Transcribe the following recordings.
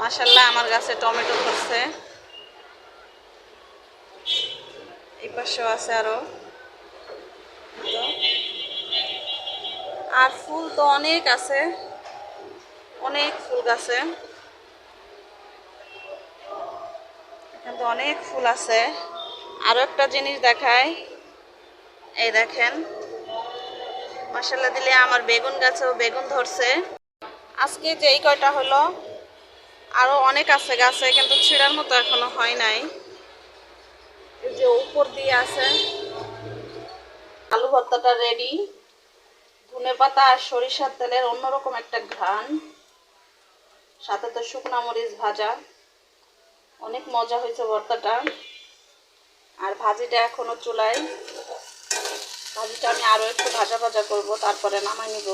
মাসাল্লাহ আমার গাছে টমেটো ধরছে। এই পাশেও আছে আরও। তো আর ফুল তো অনেক আছে। অনেক ফুল গাছে। এখানে অনেক ফুল আছে। আরও একটা জিনিস দেখায় এই দেখেন। মশলা দিলে আমার বেগুন গাছেও বেগুন ধরছে। আজকে যেই কয়টা হলো? আরও অনেক আছে গাছে, কিন্তু ছিঁড়ার মতো এখনও হয় নাই। যে উপর দিয়ে আছে, আলু ভর্তাটা রেডি ধনে পাতা আর সরিষার তেলের অন্যরকম একটা ঘ্রাণ। সাথে তো শুকনা মরিচ ভাজা। অনেক মজা হয়েছে ভর্তাটা। আর ভাজিটা এখনও চুলায়। ভাজিটা আমি আরও একটু ভাজা ভাজা করব, তারপরে নামাই নিব।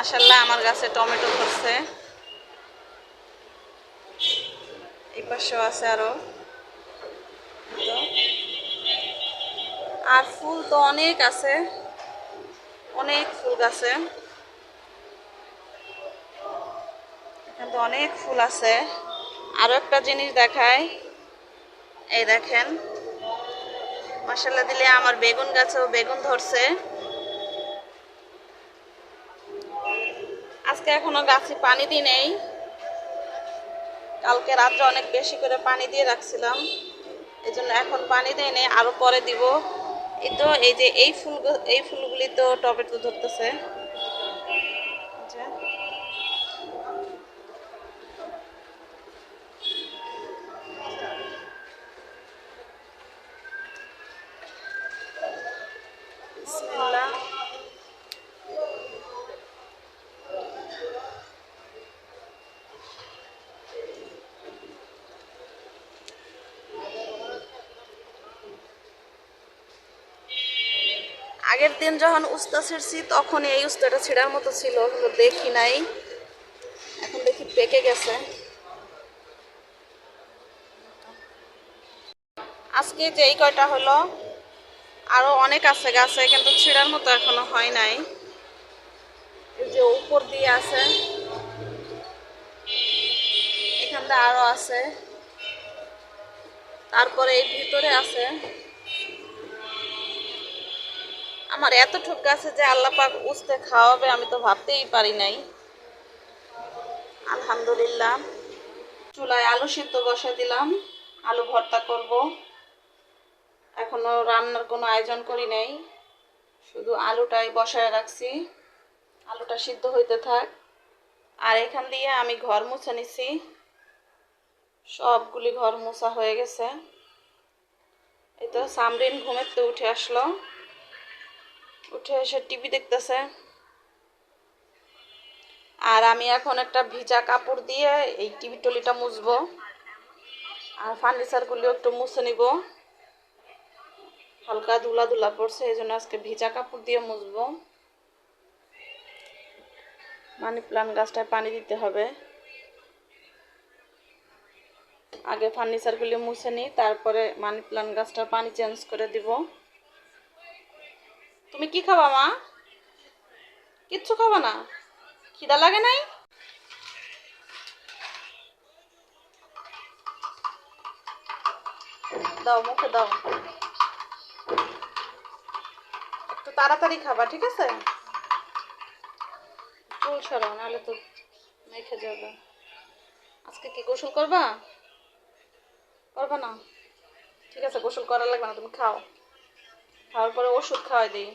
মাসাল্লাহ আমার গাছে টমেটো ধরছে। এই পাশেও আছে আরও। আর ফুল তো অনেক আছে। অনেক ফুল গাছে। এখানে তো অনেক ফুল আছে। আরও একটা জিনিস দেখায় এই দেখেন। মশলা দিলে আমার বেগুন গাছেও বেগুন ধরছে। আজকে এখনও গাছে পানি দিই নেই। কালকে রাত্রে অনেক বেশি করে পানি দিয়ে রাখছিলাম। এই জন্য এখন পানি দেয় নেই, আরও পরে দিব। এই তো, এই যে এই ফুল এই ফুলগুলি তো টমেটো ধরতেছে এই যে। বিসমিল্লাহ। আগের দিন যখন উস্তা ছিঁড়ছি তখন এই উস্তাটা ছিঁড়ার মতো ছিল, কিন্তু দেখি নাই। এখন দেখি পেকে গেছে। আজকে যে এই কয়টা হলো, আরও অনেক আছে গাছে, কিন্তু ছিঁড়ার মতো এখনও হয় নাই। যে উপর দিয়ে আছে, এখানটা আরও আছে। তারপরে এই ভিতরে আছে। আমার এত ঠুক গাছে যে আল্লাহ পাক উস্তে খাওয়াবে, আমি তো ভাবতেই পারি নাই। আলহামদুলিল্লাহ। চুলায় আলু সিদ্ধ বসে দিলাম, আলু ভর্তা করব। এখনও রান্নার কোনো আয়োজন করি নাই, শুধু আলুটাই বসায় রাখছি। আলুটা সিদ্ধ হইতে থাক। আর এখান দিয়ে আমি ঘর মুছে নিছি। সবগুলি ঘর মোছা হয়ে গেছে। এই তো সামরিন ঘুমের তো উঠে আসলো। উঠে এসে টিভি দেখতেছে। আর আমি এখন একটা ভিজা কাপড় দিয়ে এই টিভি টলিটা মুছবো। আর ফার্নিচারগুলো একটু মুছে নিব। হালকা ধুলা ধুলা পড়ছে, এই জন্য আজকে ভিজা কাপড় দিয়ে মুছবো। মানি প্লান্ট গাছটায় পানি দিতে হবে। আগে ফার্নিচারগুলি মুছে নিই তারপরে মানি প্লান্ট গাছটার পানি চেঞ্জ করে দিব। তুমি কি খাবা, মা? কিচ্ছু খাবা না? খিদা লাগে নাই? দাও, মুখে দাও। একটু তাড়াতাড়ি খাবা, ঠিক আছে? চুল সরাও, নাহলে তো মেখে যাবে। আজকে কি গোসল করবা? করবা না? ঠিক আছে, গোসল করা লাগবে না, তুমি খাও। খাওয়ার পরে ওষুধ খাওয়াই দিই।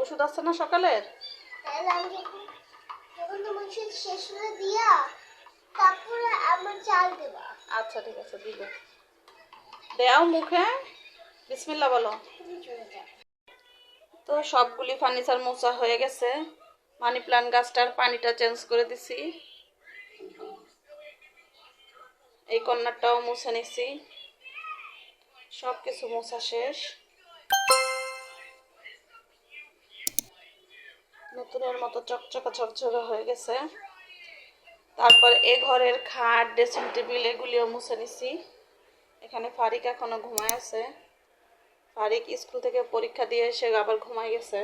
ওষুধ আছে না সকালের? শেষ দিয়া তারপরে আমার চাল দেবা। আচ্ছা ঠিক আছে দিব। দেও মুখে বিসমিল্লা বলো। তো সবগুলি ফার্নিচার মোছা হয়ে গেছে। মানি প্লান্ট গাছটার পানিটা চেঞ্জ করে দিছি। এই কর্নারটাও মুছে নিছি। সব কিছু মোছা শেষ। নতুনের মতো চকচকা চকচকা হয়ে গেছে। তারপর এ ঘরের খাট, ড্রেসিং টেবিল এগুলিও মুছে নিছি। এখানে ফারিক এখনও ঘুমায় আছে। ফারিক স্কুল থেকে পরীক্ষা দিয়ে এসে আবার ঘুমাই গেছে।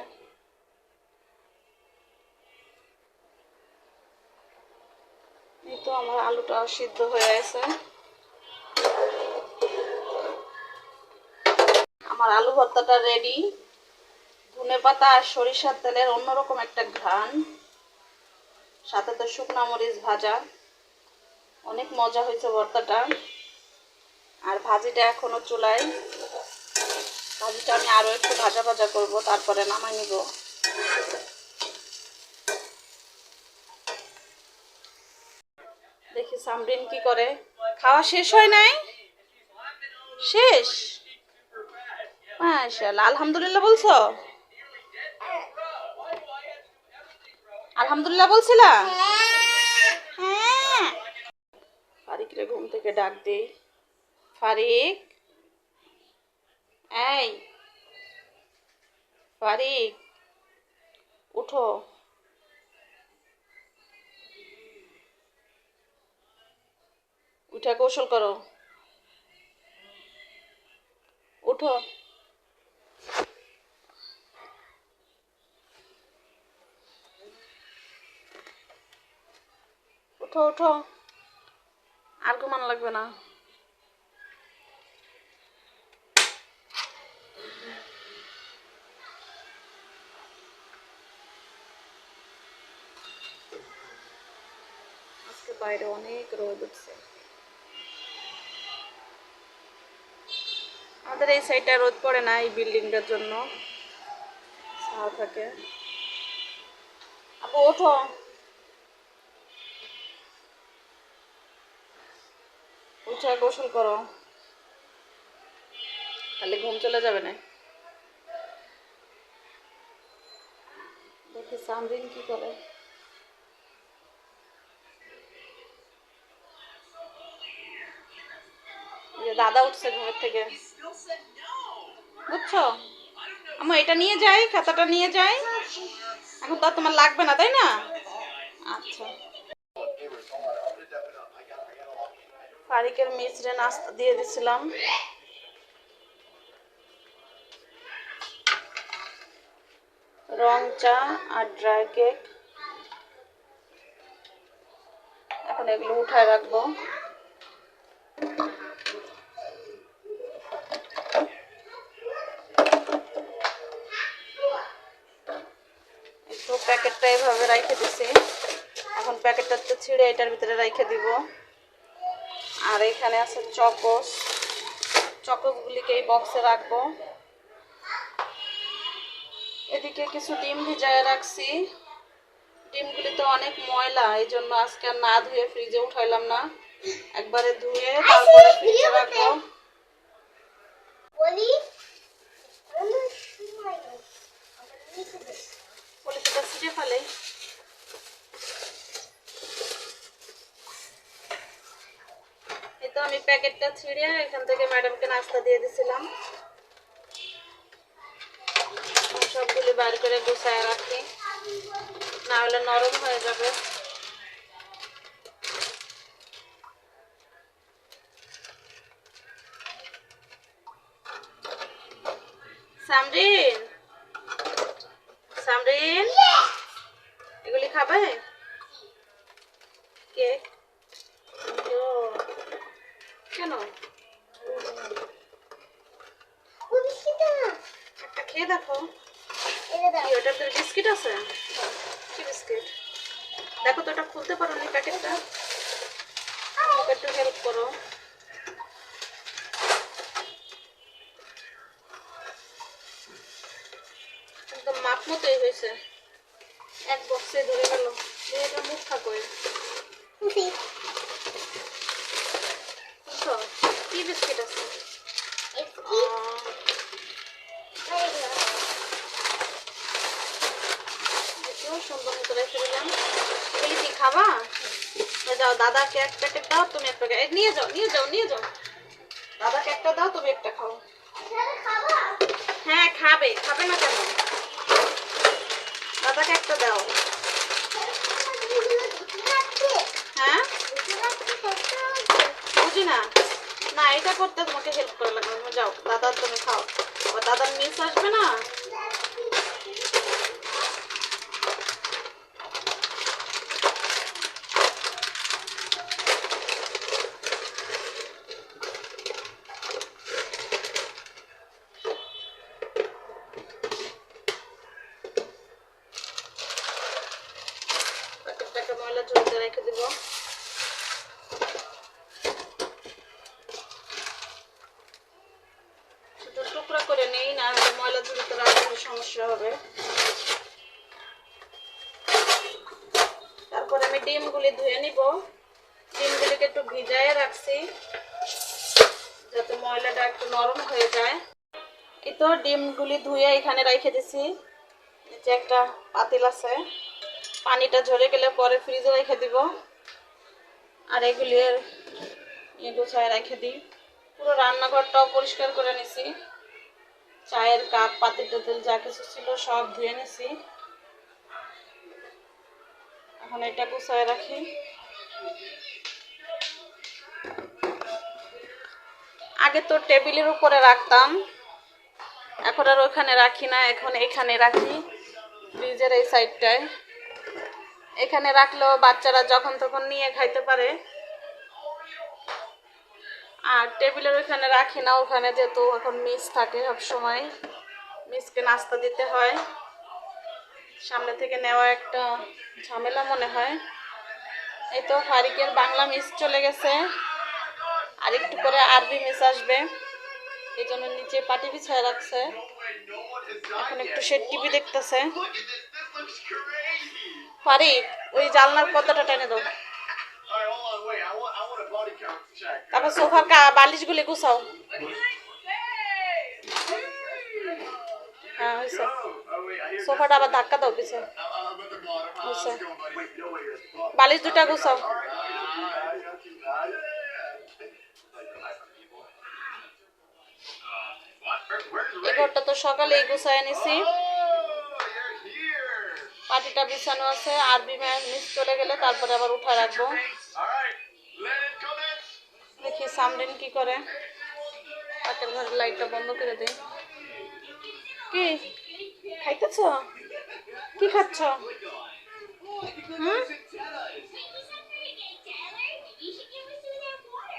এই তো আমার আলুটা সিদ্ধ হয়ে আছে আমার আলু ভর্তাটা রেডি ধনে পাতা আর সরিষার তেলের অন্যরকম একটা ঘ্রাণ, সাথে তো শুকনা মরিচ ভাজা, অনেক মজা হয়েছে ভর্তাটা। আর ভাজিটা এখনও চুলায়, ভাজিটা আমি আরও একটু ভাজা ভাজা করব, তারপরে নামাই নিব। দেখি সামরিন কি করে। খাওয়া শেষ হয় নাই? শেষ? আলহামদুলিল্লাহ বলছো? আলহামদুলিল্লাহ হ্যাঁ। ঘুম থেকে ডাক দেই। ফারিক? এই। ফারিক, উঠো। উঠে কৌশল করো। উঠো। উঠো। আর ঘুমানো লাগবে না। বাইরে অনেক রোদ উঠছে। আমাদের এই সাইডটা রোদ পড়ে না এই বিল্ডিংটার জন্য। ছায়া থাকে। আপু ওঠো। উঠে গোসল করো। তাহলে ঘুম চলে যাবে না। দেখি সামরিন কি করে। দাদা উঠছে ঘুমের থেকে। বুঝছ? আমা এটা নিয়ে যাই খাতাটা নিয়ে যাই। এখন তো তোমার লাগবে না তাই না? আচ্ছা। ফারিকের মিশ্রে নাস্তা দিয়ে দিছিলাম। রং চা আর ড্রাই কেক। এখন এগুলো উঠায় রাখব। প্যাকেটটা এভাবে রাইখে দিছি। এখন প্যাকেটটা তো ছিঁড়ে এটার ভিতরে রেখে দিব। আর এখানে আছে চকোস। চকোসগুলিকে এই বক্সে রাখব। এদিকে কিছু ডিম ভিজায় রাখছি। ডিমগুলি তো অনেক ময়লা এই জন্য আজকে আর না ধুয়ে ফ্রিজে উঠাইলাম না। একবারে ধুয়ে তারপরে ফ্রিজে রাখব। ছিঁড়ে ফেলে। তো আমি প্যাকেটটা ছিঁড়ে এখান থেকে ম্যাডামকে নাস্তা দিয়ে দিছিলাম। সবগুলি বার করে গুছায় রাখি। না হলে নরম হয়ে যাবে। সামরিন সামরিন এগুলি খাবে কেক ও, কেন? একটা খেয়ে দেখো। এটা দাও। কি ওটার ভিতরে বিস্কিট আছে? কি বিস্কিট? দেখো তো ওটা খুলতে পারো নি প্যাকেটটা? আমাকে একটু হেল্প করো। একদম মাপ মতোই হয়েছে। এক বক্সে ধরে গেল। এটা মুখ থাকোয় দিই। বুঝছ কি বিস্কিট আছে একটু সুন্দর মতো রেখে দিলাম এগুলি খাবা এ যাও দাদাকে এক প্যাকেট দাও তুমি এক প্যাকেট নিয়ে যাও নিয়ে যাও নিয়ে যাও দাদাকে একটা দাও তুমি একটা খাও হ্যাঁ খাবে খাবে না কেন দাদাকে একটা দাও। হ্যাঁ। বুঝি না না এটা করতে তোমাকে হেল্প করে লাগবে। তুমি যাও দাদার তুমি খাও। আবার দাদার মিস আসবে না? প্যাকেটটাকে ময়লা ঝুলতে রেখে দিব শুধু টুকরা করে নেই না হলে ময়লা ঝুলিতে রাখলে সমস্যা হবে তারপরে আমি ডিমগুলি ধুয়ে নিব। ডিমগুলিকে একটু ভিজায় রাখছি, যাতে ময়লাটা একটু নরম হয়ে যায়। এই তো ডিমগুলি ধুয়ে এখানে রেখে দিছি। নিচে একটা পাতিল আছে, পানিটা ঝরে গেলে পরে ফ্রিজে রেখে দিব। আর এগুলি গোছায় রেখে দিই। পুরো রান্নাঘরটাও পরিষ্কার করে নিছি। চায়ের কাপ পাতিল টাতিল যা কিছু ছিল সব ধুয়ে নিছি। এখন এটা গুছায় রাখি। আগে তো টেবিলের উপরে রাখতাম। এখন আর ওখানে রাখি না, এখন এখানে রাখি, ফ্রিজের এই সাইডটায়। এখানে রাখলেও বাচ্চারা যখন তখন নিয়ে খাইতে পারে। আর টেবিলের ওখানে রাখি না, ওখানে যেহেতু এখন মিস থাকে সব সময় মিসকে নাস্তা দিতে হয়। সামনে থেকে নেওয়া একটা ঝামেলা মনে হয়। এই তো ফারিকের বাংলা মিস চলে গেছে। আর একটু করে আরবি মিস আসবে। এই জন্য নিচে পাটি বিছায় রাখছে। এখন একটু সে টিভি দেখতেছে। ফারিক, ওই জানলার পর্দাটা টেনে দাও। তারপর সোফার বালিশগুলি গুছাও। হ্যাঁ হয়েছে সোফাটা আবার ধাক্কা দাও পিছে। হয়েছে বালিশ দুটা গুছাও। এই ঘরটা তো সকালেই গুছায় নিছি। পাটিটা বিছানো আছে আর বিমা মিস চলে গেলে তারপরে আবার উঠা রাখব। দেখি সামরিন কি করে। পাটের ঘরের লাইটটা বন্ধ করে দেই। কি? খাইতেছ? কি খাচ্ছ?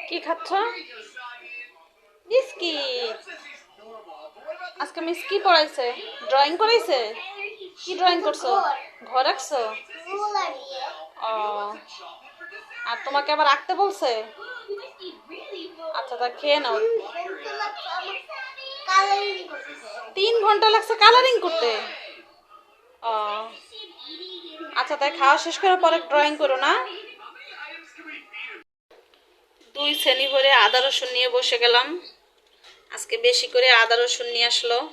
কি খাচ্ছ? বিস্কিট আজকে মিস কি পড়াইছে। ড্রয়িং করাইছে কি ড্রয়িং করছ? ঘর আঁকছো? ও। আর তোমাকে আবার আঁকতে বলছে? আচ্ছা তা খেয়ে নাও। তিন ঘণ্টা লাগছে কালারিং করতে। ও। আচ্ছা তাই খাওয়া শেষ করার পরে ড্রয়িং করো না। দুই শ্রেণি ভরে আদা, রসুন নিয়ে বসে গেলাম। আজকে বেশি করে আদা, রসুন নিয়ে আসলো।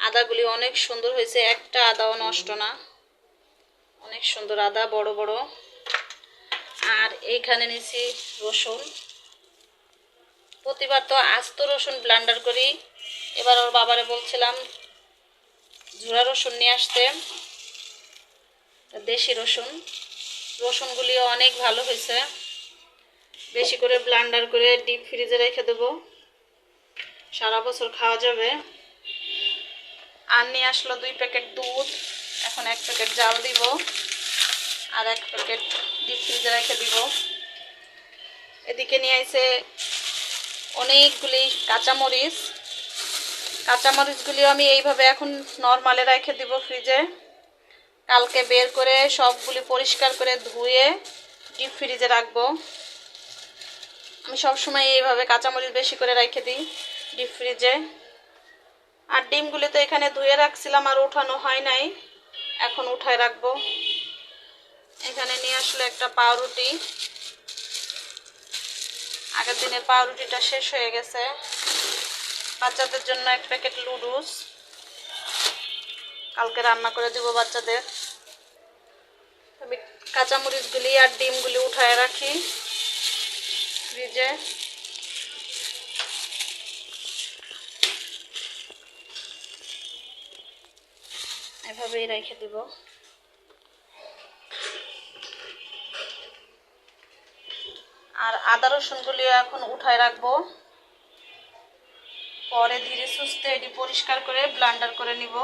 আদাগুলি অনেক সুন্দর হয়েছে। একটা আদাও নষ্ট না। অনেক সুন্দর আদা, বড় বড়। আর এইখানে নিয়েছি রসুন। প্রতিবার তো আস্ত রসুন ব্লান্ডার করি। এবার ওর বাবারে বলছিলাম ঝুরা রসুন নিয়ে আসতে দেশি রসুন। রসুনগুলিও অনেক ভালো হয়েছে। বেশি করে ব্লান্ডার করে ডিপ ফ্রিজে রেখে দেবো। সারা বছর খাওয়া যাবে। আর নিয়ে আসলো দুই প্যাকেট দুধ। এখন এক প্যাকেট জাল দিব। আর এক প্যাকেট ডিপ ফ্রিজে রেখে দিব। এদিকে নিয়ে আইছে অনেকগুলি কাঁচামরিচ। কাঁচামরিচগুলিও আমি এইভাবে এখন নর্মালে রেখে দিব ফ্রিজে। কালকে বের করে সবগুলি পরিষ্কার করে ধুয়ে ডিপ ফ্রিজে রাখব। আমি সবসময় এইভাবে কাঁচামরিচ বেশি করে রেখে দিই ডিপ ফ্রিজে আর ডিমগুলি তো এখানে ধুয়ে রাখছিলাম আর উঠানো হয় নাই, এখন উঠায় রাখব। এখানে নিয়ে আসলো একটা পাউরুটি। আগের দিনের পাউরুটিটা শেষ হয়ে গেছে। বাচ্চাদের জন্য এক প্যাকেট লুডুস কালকে রান্না করে দিব বাচ্চাদের। আমি কাঁচামরিচগুলি আর ডিমগুলি উঠায় রাখি। ফ্রিজে। এভাবেই রেখে দিব। আর আদা রসুনগুলিও এখন উঠায় রাখব। পরে ধীরে সুস্থে এটি পরিষ্কার করে ব্লান্ডার করে নিব।